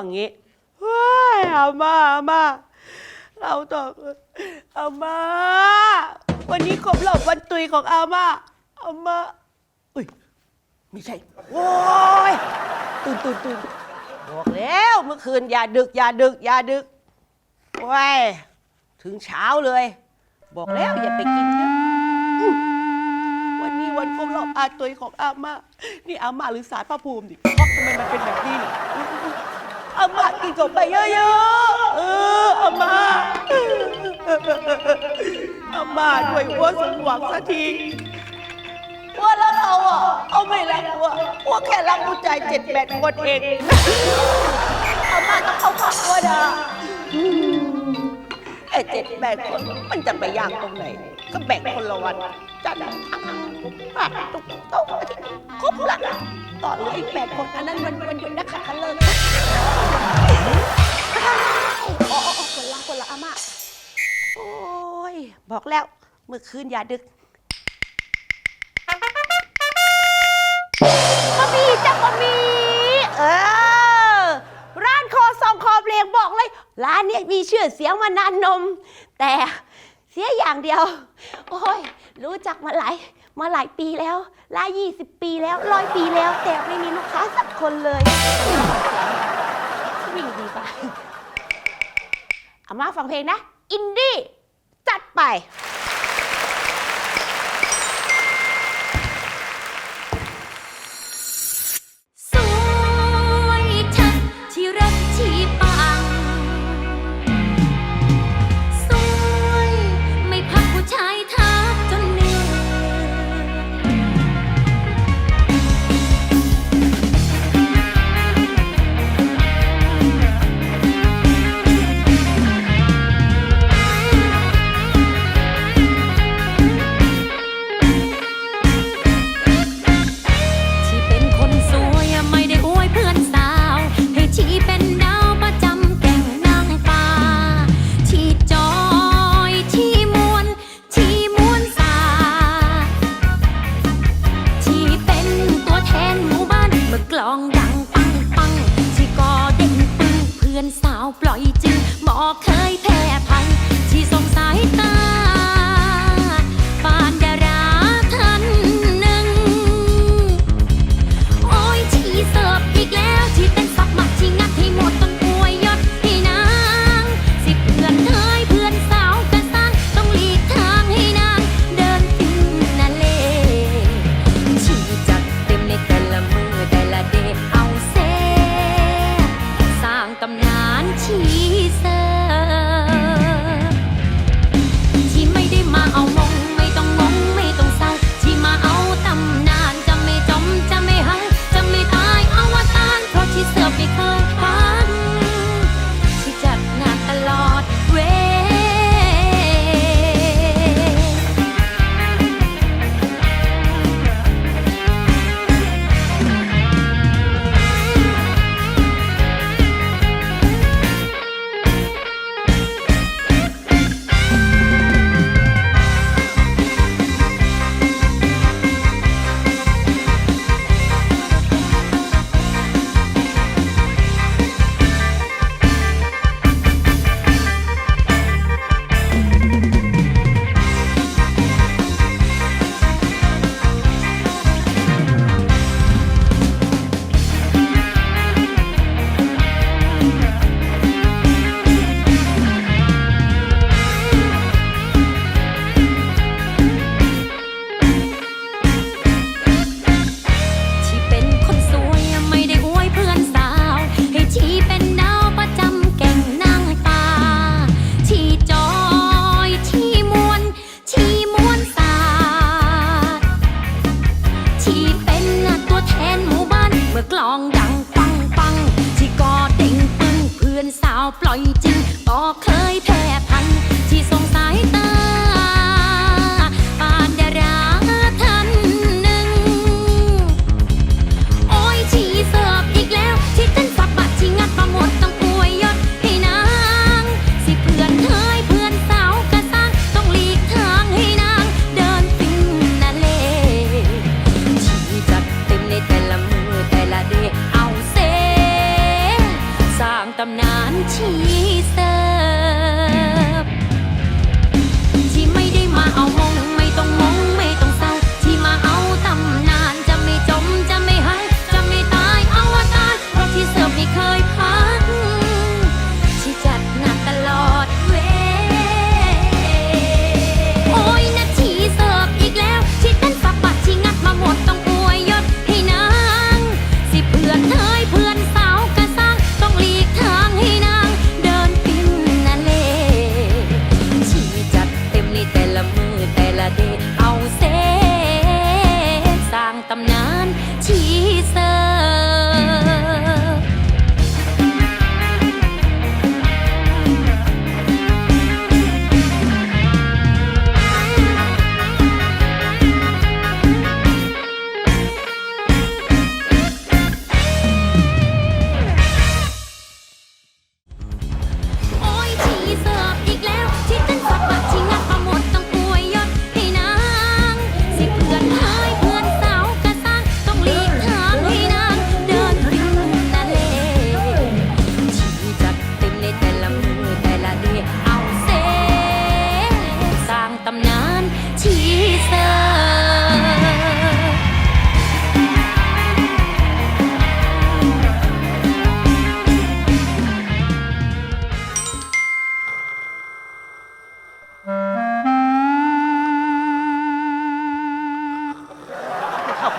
อนง่วงงี้เฮ้ยอาม่าอาม่าเราต่ออาม่าวันนี้ครบรอบวันตุยของอาม่าอาม่าอุ้ยไม่ใช่โอ้ยตื่นตื่นตื่นบอกแล้วเมื่อคืนอย่าดึกอย่าดึกอย่าดึกโอ้ยถึงเช้าเลย บอกแล้วอย่าไปกินนะวันนี้วันครบรอบอาตุยของอาม่านี่อาม่าหรือสารพระภูมิดิเพราะทำไมมันเป็นแบบนี้เนี่ย อื้อาม่ากินกบไปเยอะๆ เอออาม่าอาม่าด้วยอ้ว่าสมหวังสักทีอ้ว่าแล้วเราอะ เอาไม่รักอ้ว่าอ้ว่าแค่รักผู้ใจเจ็ดแปดคนเองอาม่าต้องเข้าพักอ้ว่านะไอ้เจ็ดแบ่งคนมันจะไปยากตรงไหน ก็แบ่งคนละวันจันทร์อังคารปัดตุกโต๊ะอาทิตย์ครบละต่อเหลยอีกแปดคนอันนั้นมันมันหยุดนักขัดขันเลยอ๋ออ๋ออ๋อคนละคนละอาม่าโอ้ยบอกแล้วเมื่อคืนอย่าดึกบะหมี่จ้ะบะหมี่เออ ร้านคอซองคอเพลงบอกเลย ร้านเนี้มีชื่อเสียงมานานนม แต่เสียอย่างเดียว โอ้ย รู้จักมาหลาย มาหลายปีแล้วหลายยี่สิบปีแล้วร้อยปีแล้ว แต่ไม่มีลูกค้าสักคนเลยวิ่งดีป่ะเอามาฟังเพลงนะ อินดี้ จัดไป ปล่อยจึงบอกเค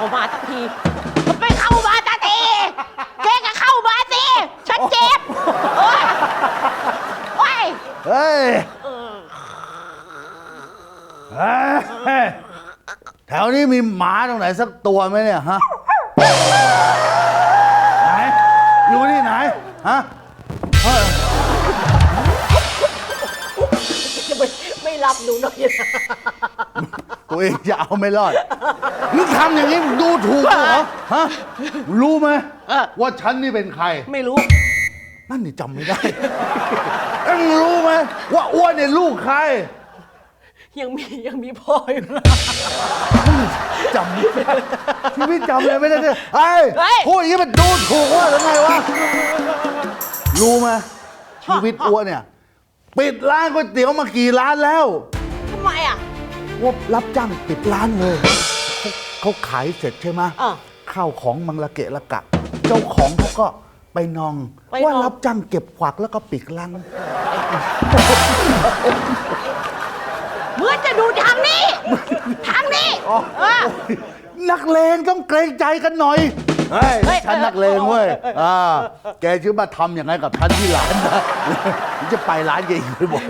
เข้ามาสักทีไม่เข้ามาสักทีแกก็เข้ามาสิฉันเจ็บโอ้ยโอ้ยเฮ้ยเฮ้ยแถวนี้มีหมาตรงไหนสักตัวไหมเนี่ยฮะไหนอยู่ที่ไหนฮะเฮ้ยจะไม่ไม่รับหนูหน่อยนะตัว เองจะเอาไม่รอดมึงทำอย่างนี้มึงดูถูกเหรอฮะรู้ไหมเออ ว่าฉันนี่เป็นใคร ไม่รู้ นั่นนี่จำไม่ได้เอ็งรู้ไหมว่าอ้วนเนี่ยลูกใครยังมียังมีพ่ออยู่นะ จำไม่ได้ชีวิตจำเลยไม่ได้เนี่ยไอ้เฮ้ย พูดอย่างนี้มันดูถูกว่าหรือไงวะรู้ไหมชีวิตอ้วนเนี่ย ปิดร้านก๋วยเตี๋ยวมากี่ร้านแล้ว ทำไมอะ ว่ารับจ้างปิดร้านเลยเขาเขาขายเสร็จใช่ไหมอะข้าวของมังละเกะละกะ เจ้าของเขาก็ไปนอง ไปนอง ว่ารับจ้างเก็บขวักแล้วก็ปิดร้าน เหมื่อนจะดูทางนี้ ทางนี้เออนักเลงต้องเกรงใจกันหน่อย เฮ้ยเฮ้ยฉันนักเลงเว้ยอ่าแกชื่อมาทำอย่างไรกับฉันที่ร้านนะจะไปร้านแกอีกบ่อย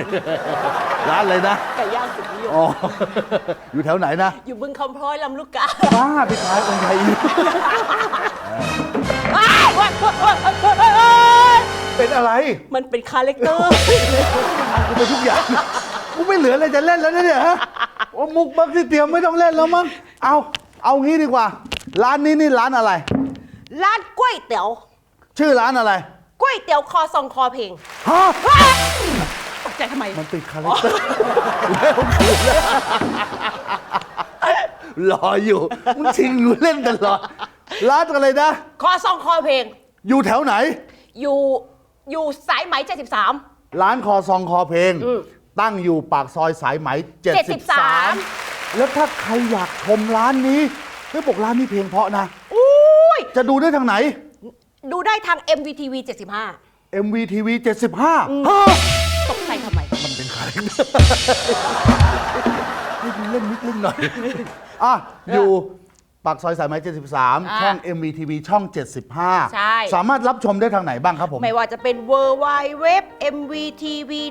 ๆร้านอะไรนะไก่ย่างสุดนิยมอ๋ออยู่แถวไหนนะอยู่บึงคำพร้อยลำลูกกาบ้าไปขายองค์ไทยอีกอ้าวเว้ยเว้ยเว้ยเว้ยเว้ยเว้ยเป็นอะไร มันเป็นคาแรคเตอร์กูไปทุกอย่างกูไม่เหลืออะไรจะเล่นแล้วนะเนี่ยฮะว่ามุกบักที่เตรียมไม่ต้องเล่นแล้วมั้งเอาเอางี้ดีกว่า ร้านนี้นี่ร้านอะไร ร้านก๋วยเตี๋ยวชื่อร้านอะไรก๋วยเตี๋ยวคอซองคอเพลงฮะเฮ้ยตกใจทำไม มันเป็นคาแรคเตอร์แล้วคือรออยู่มึงชิงกูเล่นตลอดร้านอะไรนะ คอซองคอเพลง อยู่แถวไหน อยู่อยู่สายไหม73 ร้านคอซองคอเพลง อืม ตั้งอยู่ปากซอยสายไหม 73แล้วถ้าใครอยากชมร้านนี้เฮ้ยบอกร้านนี้เพลงเพราะนะอุ้ย จะดูได้ทางไหน ดูได้ทาง MVTV 75 MVTV 75ฮะตกใจทำไม มันเป็นคาแรคเตอร์ให้ดูเล่นนิดเล่นหน่อย อะ อยู่ ปากซอยสายไหม73อ่าช่อง MVTV ช่อง 75 ใช่ สามารถรับชมได้ทางไหนบ้างครับผม ไม่ว่าจะเป็น w w w mvtv.co.th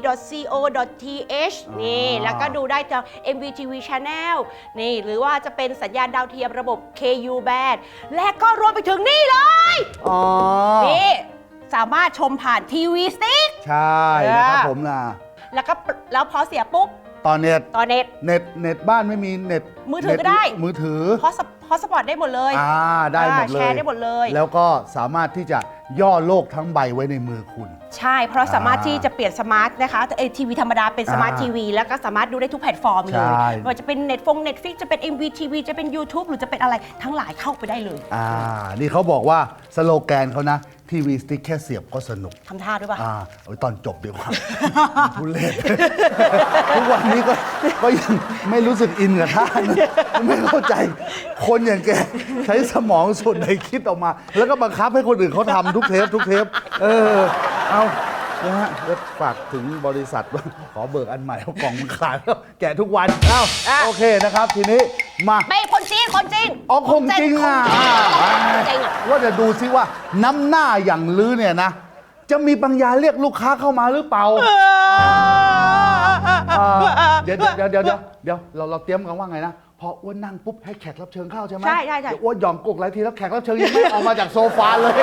นี่อ่าแล้วก็ดูได้ทาง MVTV Channel นี่ หรือว่าจะเป็นสัญญาณดาวเทียมระบบ KU band และก็รวมไปถึงนี่เลย อ๋อ นี่ สามารถชมผ่านทีวีสติ๊กใช่นะครับเออผมนะ แล้วก็แล้วพอเสียปุ๊บ ต่อเน็ตต่อเน็ต เน็ตเน็ตบ้านไม่มีเน็ตมือถือก็ได้ เน็ตมือถือฮอสฮอสปอตได้หมดเลยอ่าได้หมดเลยแชร์ได้หมดเลย แล้วก็สามารถที่จะย่อโลกทั้งใบไว้ในมือคุณ ใช่ เพราะสามารถอ่าที่จะเปลี่ยนสมาร์ทนะคะเอทีวีธรรมดาเป็นสมาร์ทอ่าทีวีแล้วก็สามารถดูได้ทุกแพลตฟอร์มเลยใช่ ไม่ว่าจะเป็นเน็ตฟงเน็ตฟิกจะเป็น MVTV จะเป็น YouTube หรือจะเป็นอะไรทั้งหลายเข้าไปได้เลย อ่า นี่เขาบอกว่าสโลแกนเขานะ ทีวีสติ๊กแค่เสียบก็สนุก ทำท่าด้วยป่ะ อ่าเอาไว้ตอนจบดีกว่า ทุเล่นทุกวันนี้ก็ก็ยังไม่รู้สึกอินกับท่านนะไม่เข้าใจ คนอย่างแกใช้สมองส่วนไหนคิดออกมา แล้วก็บังคับให้คนอื่นเขาทำทุกเทปทุกเทป เออ เอานะฮะแล้วฝากถึงบริษัทว่าขอเบิกอันใหม่เอากล่องมันขาดแล้วแกะทุกวัน เอ้าอะโอเคนะครับ ทีนี้ มา ไม่คนจีนคนจีนอ๋อคงจริงอะคนจริงอะว่าจะดูซิว่าน้ำหน้าอย่างลือเนี่ยนะ จะมีปัญญาเรียกลูกค้าเข้ามาหรือเปล่าอ่าเดี๋ยวเดี๋ยวเดี๋ยวเดี๋ยวเดี๋ยวเราเราเตรียมกันว่าไงนะพออ้วนนั่งปุ๊บให้แขกรับเชิญเข้าใช่ไหมใช่ใช่ใช่เดี๋ยวอ้วนหย่อนกกหลายทีแล้วแขกรับเชิญยังไม่ออกมาจากโซฟาเลย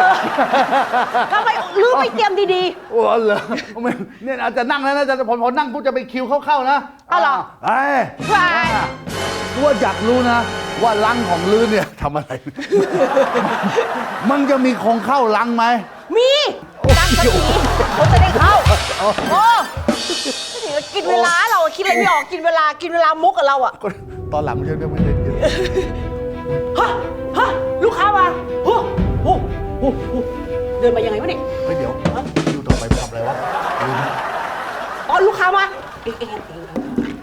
ทำไมลืมไปเตรียมดีโอ้เหรอไม่เนี่ยอาจจะนั่งแล้วนะจะพอพอนั่งปุ๊บจะไปคิวเข้าๆนะเอาเหรอเอ้ ยๆว้ายว่าอยากรู้นะ ว่าลังของลือเนี่ยทำอะไร มันจะมีคงเข้าลังไหม มีตั้งสติเขาจะได้เข้า โอ้กินเวลาเราอะคิดอะไรไม่ออกกินเวลากินเวลามุกกับเราอะก็ตอนหลังมันจะไม่ได้ยินฮะฮะลูกค้ามาโอ้โหโอ้โหเดินมายังไงวะเนี่ยเฮ้ยเดี๋ยวดูต่อไปทำอะไรวะลืมตอนลูกค้ามาเองเองเองเอง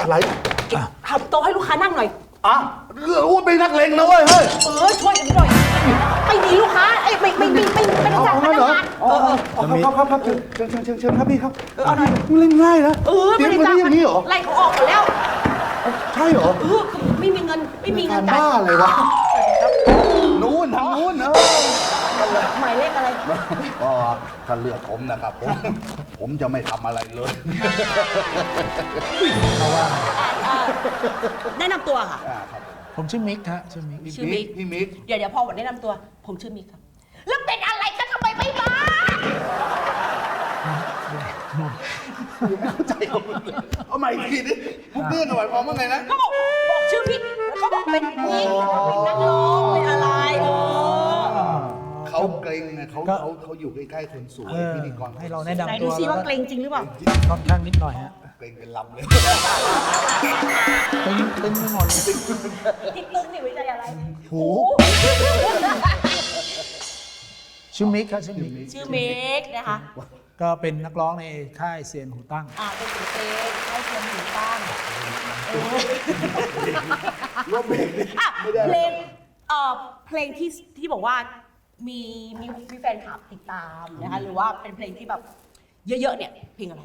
อะไรเองทำโต๊ะให้ลูกค้านั่งหน่อย อะเอออ้วนเป็นนักเลงนะเว้ยเฮ้ย เออช่วยกันหน่อยไม่มีลูกค้าไอ้ยไม่ไม่ไม่ไม่ไม่ได้เอาจัดเอาพงั้นนัเหรกองานอ๋เอออเอออ๋อครับครับครับครับเชิญเชิญเชิญเชิญครับพี่ครับเออเอาหน่อยมันเล่นง่ายนะเออเตรีไม่ยมได้มาจ้างได้อย่างนี้เหรอ ไล่เขาออกหมดแล้วใช่เหรอเออไม่มีเงินไม่มีเงิงานนจ่ายบ้าเลยวะ นู้นทางนู้นเออ หมายเลขอะไร ก็ถ้าเลือกผมนะครับ ผม ผมจะไม่ทำอะไรเลยอ่าแนะนำตัวค่ะ อ่าครับผมชื่อมิกฮะชื่อมิกชื่อมิก พี่มิก เดี๋ยวเดี๋ยวพอวันแนะนำตัว ผมชื่อมิกครับ แล้วเป็นอะไรกันทำไมไม่มาเข้าใจผมเลยเอาใหม่อีกทีดิมุกเดือนหน่อยพร้อมว่าไงนะ ก็บอกบอกชื่อมิกแล้วเขาบอกเป็นมิกเป็นนักร้องเป็นอะไรเออเขาเก รงไงเขาก็ เขาเขาอยู่ใกล้ๆคนสวยเออพิธีกรให้เราแนะไหนนำดูตัวซิว่าเกรงจริงหรือเปล่า ค่อนข้างนิดหน่อยฮะเกรงเป็นลำเลย ตึงตึงไปหมดเลยที่ตึ้งนี่ไว้ใจอะไร หูชื่อมิกครับชื่อมิกชื่อมิกนะคะ ก็เป็นนักร้องในค่ายเซียนหูตั้ง อ่าเป็นศิลปินให้เชิญหูตั้งว่าเบรกดิอะไม่ได้เพลงเอ่อเพลงที่ที่บอกว่า มีมีมีแฟนคลับติดตามนะคะหรือว่าเป็นเพลงที่แบบเยอะๆเนี่ยเพลงอะไร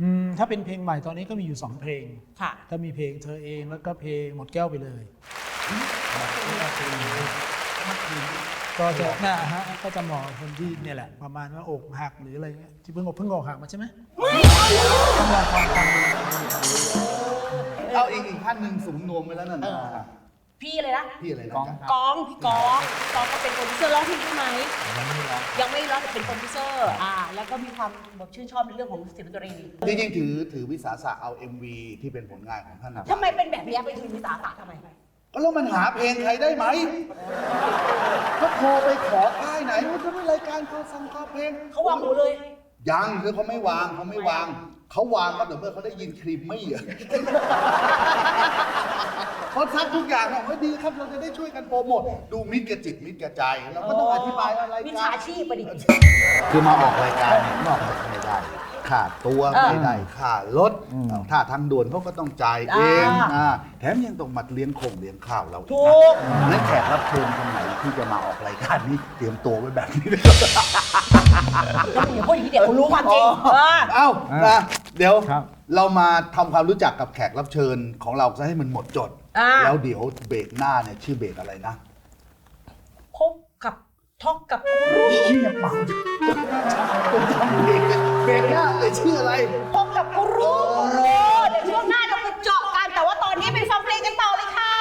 อืมถ้าเป็นเพลงใหม่ตอนนี้ก็มีอยู่2เพลง ค่ะ ก็มีเพลงเธอเองแล้วก็เพลงหมดแก้วไปเลย ก็จะน่าฮะก็จะเหมาะกับคนที่เนี่ยแหละ ประมาณว่าอกหักหรืออะไรเงี้ยที่เพิ่งอกเพิ่งอกหักมาใช่ไหมต้องลองฟังฟังดู เอาอีกอีกท่านหนึ่งสูงนวมไปแล้วนั่นเอนะอ พี่อะไรนะพี่อะไรนะกองจ๊ะครับกองพี่กองกองก็เป็นโปรดิวเซอร์ร้องเพลงใช่ไหม ยังไม่ร้องยังไม่ร้องแต่เป็นโปรดิวเซอร์อ่าแล้วก็มีความแบบชื่นชอบในเรื่องของศิลปดนตรีจริงๆถือถือวิสาสะเอา MV ที่เป็นผลงานของท่านนะทำไมเป็นแบบนี้ไปถึงวิสาสะทำไม ก็แล้วมันหาเพลงใครได้ไหมก็โทรไปขอค่ายไหนว่าจะมีรายการเขาสั่งขอเพลงเขาวางหูเลย ยังคือเขาไม่วางเขาไม่วาง เขาวางก็แต่อเมื่อเขาได้ยินครีมไม่อะเขาทักทุกอย่างบอกว่าดีครับเราจะได้ช่วยกันโปรโมทดูมิตรกับจิตมิตรกับใจเราก็ต้องอธิบายอะไรวิกัชานชีพประดิษฐ์ คือมาออกรายการเนี่ยนอกจากไม่ได้ค่าตัวเออไม่ได้ค่ารถถ้าทางด่วนเขาก็ต้องจ่ายเองอ่า อ่าแถมยังต้องมาเลี้ยงคงเลี้ยงข้าวเราอีถูกกนั้นแขกรับเชิญคนไหนที่จะมาออกรายการนี้เตรียมตัวไว้แบบนี้นะครับแล้วอย่าพูดอย่างนี้เดี๋ยวเขารู้ความจริงเออ เอ้านะ เดี๋ยวรเรามาทำความรู้จักกับแขกรับเชิญของเราซะให้มันหมดจดแล้วเดี๋ยวเบรกหน้าเนี่ยชื่อเบรกอะไรนะ พบกับท็อกกับรู้เบรกหน้าเลยชื่ออะไร พบกับกรูกูเดี๋ยวช่วงหน้าเราไปเจาะกันแต่ว่าตอนนี้ไปฟังเพลงกันต่อเลยค่ะ